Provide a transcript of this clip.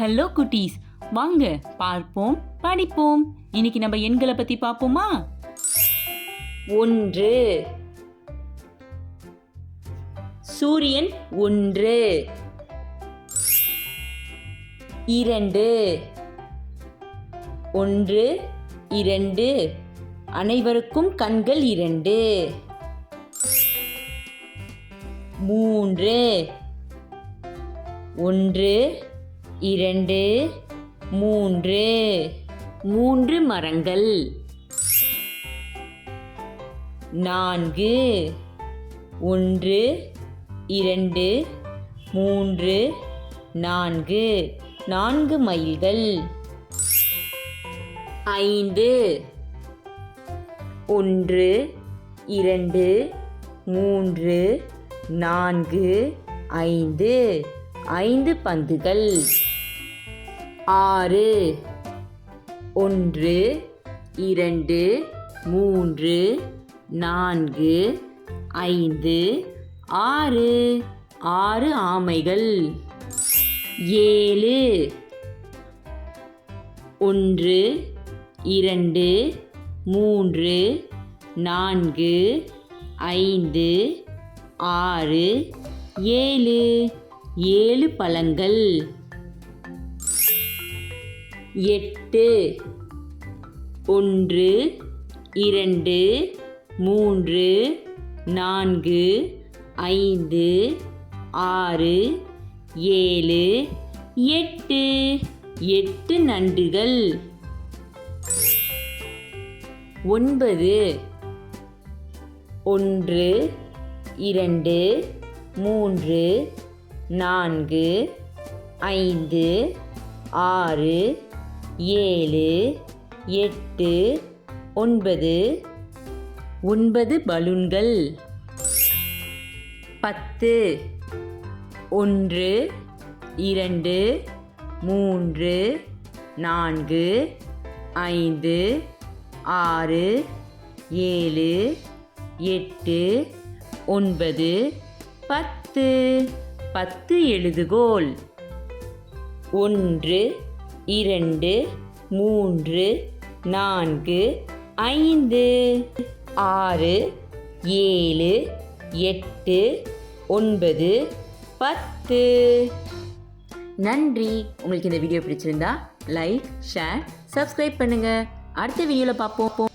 Hello குட்டீஸ் வாங்க பார்ப்போம் படிப்போம். இன்னைக்கு நம்ம எண்களை பத்தி பார்ப்போமா? ஒன்று. சூரியன் ஒன்று. இரண்டு. ஒன்று இரண்டு. அனைவருக்கும் கண்கள் இரண்டு. மூன்று. ஒன்று. இரண்டு மூன்று. மூன்று மரங்கள். நான்கு ஒன்று இரண்டு மூன்று நான்கு. நான்கு மைல்கள் ஐந்து ஒன்று இரண்டு மூன்று நான்கு ஐந்து. ஐந்து பந்துகள். ஆறு. ஒன்று இரண்டு மூன்று நான்கு ஐந்து ஆறு. ஆறு ஆமைகள். ஏழு. ஒன்று இரண்டு மூன்று நான்கு ஐந்து ஆறு ஏழு. ஏழு பழங்கள். எட்டு ஒன்று இரண்டு மூன்று நான்கு ஐந்து ஆறு ஏழு எட்டு. எட்டு நண்டுகள். ஒன்பது ஒன்று இரண்டு மூன்று நான்கு ஐந்து ஆறு ஏழு எட்டு ஒன்பது. ஒன்பது பலூன்கள். பத்து. ஒன்று இரண்டு மூன்று நான்கு ஐந்து ஆறு ஏழு எட்டு ஒன்பது பத்து. பத்து எழுதுகோல். ஒன்று இரண்டு மூன்று நான்கு ஐந்து ஆறு ஏழு எட்டு ஒன்பது பத்து. நன்றி. உங்களுக்கு இந்த வீடியோ பிடிச்சிருந்தா லைக் ஷேர் சப்ஸ்கிரைப் பண்ணுங்கள் அடுத்த வீடியோவில் பார்ப்போம்